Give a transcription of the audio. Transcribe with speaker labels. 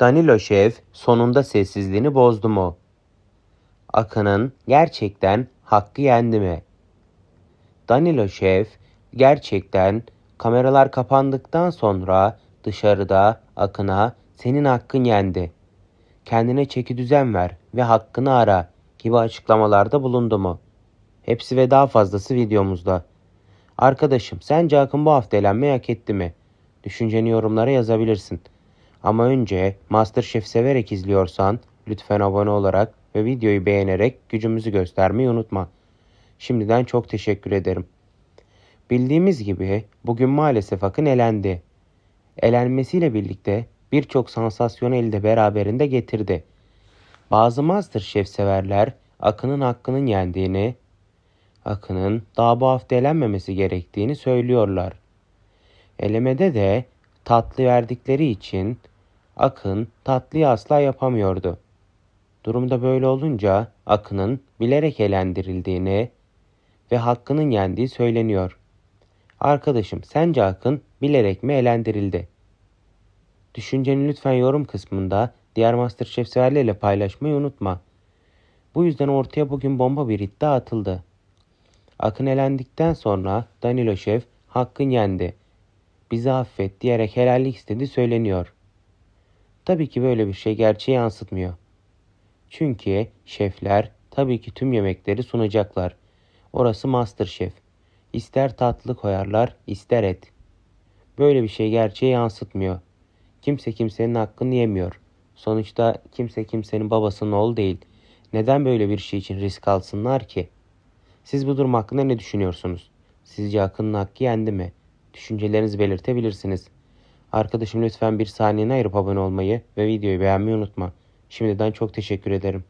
Speaker 1: Danilo Şef sonunda sessizliğini bozdu mu? Akın'ın gerçekten hakkı yendi mi? Danilo Şef gerçekten kameralar kapandıktan sonra dışarıda Akın'a senin hakkın yendi. Kendine çeki düzen ver ve hakkını ara gibi açıklamalarda bulundu mu? Hepsi ve daha fazlası videomuzda. Arkadaşım sence Akın bu hafta elenmeyi hak etti mi? Düşünceni yorumlara yazabilirsin. Ama önce Masterchef severek izliyorsan lütfen abone olarak ve videoyu beğenerek gücümüzü göstermeyi unutma. Şimdiden çok teşekkür ederim. Bildiğimiz gibi bugün maalesef Akın elendi. Elenmesiyle birlikte birçok sansasyoneli de beraberinde getirdi. Bazı Masterchef severler Akın'ın hakkının yendiğini, Akın'ın daha bu hafta elenmemesi gerektiğini söylüyorlar. Elemede de tatlı verdikleri için Akın tatlıyı asla yapamıyordu. Durumda böyle olunca Akın'ın bilerek elendirildiğini ve hakkının yendiği söyleniyor. Arkadaşım sence Akın bilerek mi elendirildi? Düşünceni lütfen yorum kısmında diğer Masterchef severlerle paylaşmayı unutma. Bu yüzden ortaya bugün bomba bir iddia atıldı. Akın elendikten sonra Danilo Şef hakkın yendi. Bizi affet diyerek helallik istedi söyleniyor. Tabii ki böyle bir şey gerçeği yansıtmıyor. Çünkü şefler tabii ki tüm yemekleri sunacaklar. Orası Masterchef. İster tatlı koyarlar, ister et. Böyle bir şey gerçeği yansıtmıyor. Kimse kimsenin hakkını yemiyor. Sonuçta kimse kimsenin babasının oğlu değil. Neden böyle bir şey için risk alsınlar ki? Siz bu durum hakkında ne düşünüyorsunuz? Sizce Akın'ın hakkı yendi mi? Düşüncelerinizi belirtebilirsiniz. Arkadaşım lütfen bir saniyeni ayırıp abone olmayı ve videoyu beğenmeyi unutma. Şimdiden çok teşekkür ederim.